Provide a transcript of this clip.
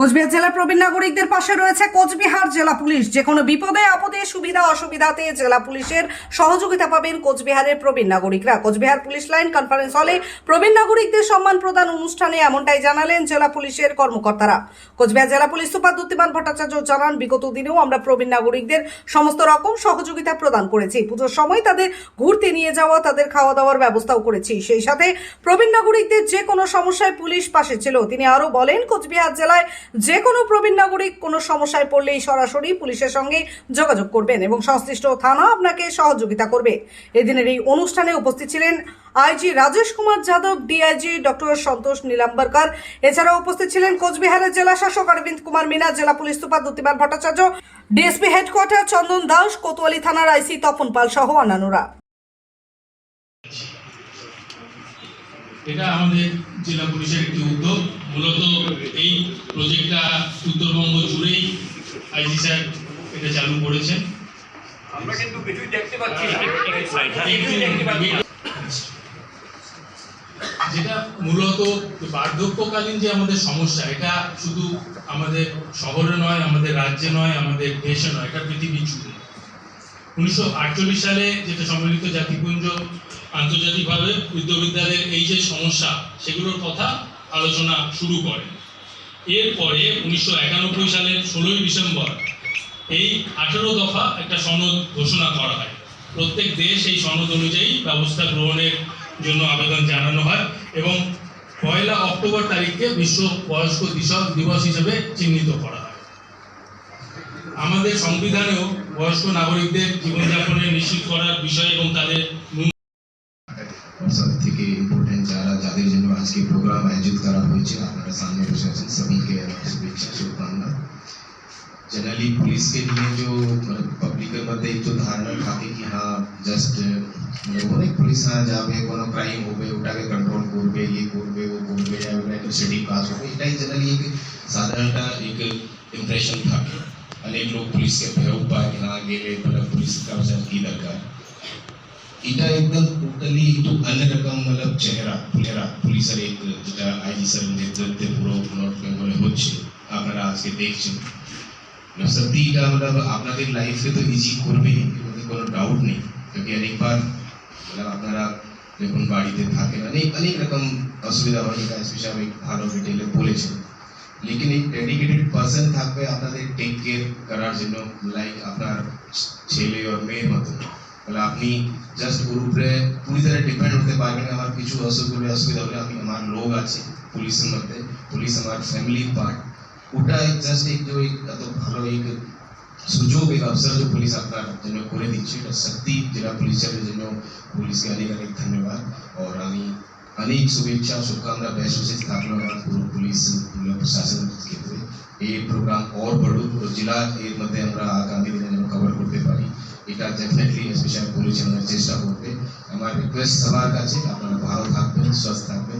কোচবিহার জেলার প্রবীণ নাগরিকদের পাশে রয়েছে কোচবিহার জেলা পুলিশ। যে কোনো বিপদে, আপদে, সুবিধা, অসুবিধাতে জেলা পুলিশের সহযোগিতা পাবেন কোচবিহারের প্রবীণ নাগরিকরা। কোচবিহার পুলিশ লাইন কনফারেন্স হলে প্রবীণ নাগরিকদের সম্মান প্রদান অনুষ্ঠানে এমনটাই জানালেন জেলা পুলিশের কর্মকর্তারা। কোচবিহার জেলা পুলিশ সুপার দ্যুতিমান ভট্টাচার্য জানান, বিগত দিনেও আমরা প্রবীণ নাগরিকদের সমস্ত রকম সহযোগিতা প্রদান করেছি। পুজোর সময় তাদের ঘুরতে নিয়ে যাওয়া, তাদের খাওয়া দাওয়ার ব্যবস্থাও করেছি। সেই সাথে প্রবীণ নাগরিকদের যে কোনো সমস্যায় পুলিশ পাশে ছিল। তিনি আরও বলেন, কোচবিহার জেলায় যে কোনো প্রবীণ নাগরিক কোনো সমস্যায় পড়লেই সরাসরি পুলিশের সঙ্গে যোগাযোগ করবেন এবং সংশ্লিষ্ট থানা আপনাকে সহযোগিতা করবে। এদিনের এই অনুষ্ঠানে উপস্থিত ছিলেন IG Rajesh Kumar Yadav, DIG doctor Santosh Nilambarkar. এছাড়াও উপস্থিত ছিলেন কোচবিহারের জেলা শাসক অরবিন্দ কুমার মিনা, জেলা police super Dyutiman Bhattacharya, DSP headquarter Chandan Das, Kotwali থানার আইসি তপন পাল সহ অন্যান্যরা। এটা আমাদের জেলা পুলিশের একটি উদ্যোগ। মূলত এই প্রজেক্টটা উত্তরবঙ্গ জুড়েই আইজি স্যার এটা চালু করেছেন। আমরা কিন্তু কিছুই দেখতে পাচ্ছি না। যেটা মূলত বার্ধক্যকালীন যে আমাদের সমস্যা এটা শুধু আমাদের শহরে নয় আমাদের রাজ্যে নয় আমাদের দেশে নয় এটা পৃথিবী জুড়ে। উনিশশো আটচল্লিশ সালে যেটা সম্মিলিত জাতিপুঞ্জ আন্তর্জাতিকভাবে বিদ্যালয়ের এই যে সমস্যা, সেগুলোর কথা আলোচনা শুরু করে। এরপরে উনিশশো একানব্বই সালের ষোলোই ডিসেম্বর এই আঠেরো দফা একটা সনদ ঘোষণা করা হয়। প্রত্যেক দেশ এই সনদ অনুযায়ী ব্যবস্থা গ্রহণের জন্য আবেদন জানানো হয় এবং পয়লা অক্টোবর তারিখকে বিশ্ব বয়স্ক দিবস দিবস হিসেবে চিহ্নিত করা হয়। আমাদের সংবিধানেও বয়স্ক নাগরিকদের জীবনযাপনের নিশ্চিত করার বিষয় এবং তাদের সব থেকে ইম্পর্টেন্ট যারা যাদের জন্য আজকে প্রোগ্রাম আয়োজিত করা হয়েছে আপনারা সামনে বসে আছেন সবাইকে আমার শুভেচ্ছা শুভকামনা जनरली पुलिस के लिए जो मतलब पब्लिक के মধ্যে একটু ধারণা থাকে কি হ্যাঁ জাস্ট অনেক পুলিশ হ্যাঁ যাবে কোনো ক্রাইম হবে ওটাকে কন্ট্রোল করবে ইয়ে করবে ও করবে ওটা একটা সেটি কাজ হবে এটাই জেনারেলি এক সাধারণটা এক ইমপ্রেশন থাকে অনেক লোক পুলিশকে ভেউ পায় কি হ্যাঁ গেলে মানে পুলিশ কাগজাত কি দরকার এটা একদম টোটালি একটু অন্যরকম মতলব চেহারা ফুলেরা পুলিশের এক যেটা আইজি স্যার নেতৃত্বে পুরো নর্থ বেঙ্গলে হচ্ছে আপনারা আজকে দেখছেন मतलब সত্যি এটা মতলব আপনাদের লাইফে তো ইজি করবে এর মধ্যে কোনো ডাউট নেই क्योंकि অনেকবার মতলব আপনারা যখন বাড়িতে থাকেন অনেক অনেক রকম অসুবিধা হয় এটা স্পেশালি ভালো ডিটেলে বলেছেন লেকিন এক ডেডিকেটেড পার্সন থাকবে আপনাদের টেক কেয়ার করার জন্য লাইক আপনার ছেলে আর মেয়ের মতো তাহলে আপনি জাস্ট ওর উপরে পুরি तरह ডিপেন্ড হতে পারবেন না। আমার কিছু অসুখ হলে অসুবিধা হলে আমি আমার লোক আছে পুলিশের মধ্যে পুলিশ আমার ফ্যামিলি পার্ট ওটা জাস্ট এক যে এক এত ভালো এক সুযোগ এক অবসর যে পুলিশ আপনার জন্য করে দিচ্ছে এটা সত্যি জেলা পুলিশের জন্য পুলিশকে অনেক অনেক ধন্যবাদ और আমি অনেক শুভেচ্ছা শুভকামনা बेस्ट विशेष থাকল পুরো পুলিশ প্রশাসন ক্ষেত্রে এই প্রোগ্রাম और বড়ুক জেলা এর মধ্যে আমরা আগামী দিনে যেন কভার করতে পারি এটা ডেফিনেটলি স্পেশাল পুলিশ আমরা চেষ্টা করতে আমার রিকোয়েস্ট সবার কাছে আপনারা ভালো থাকবেন সুস্থ থাকবেন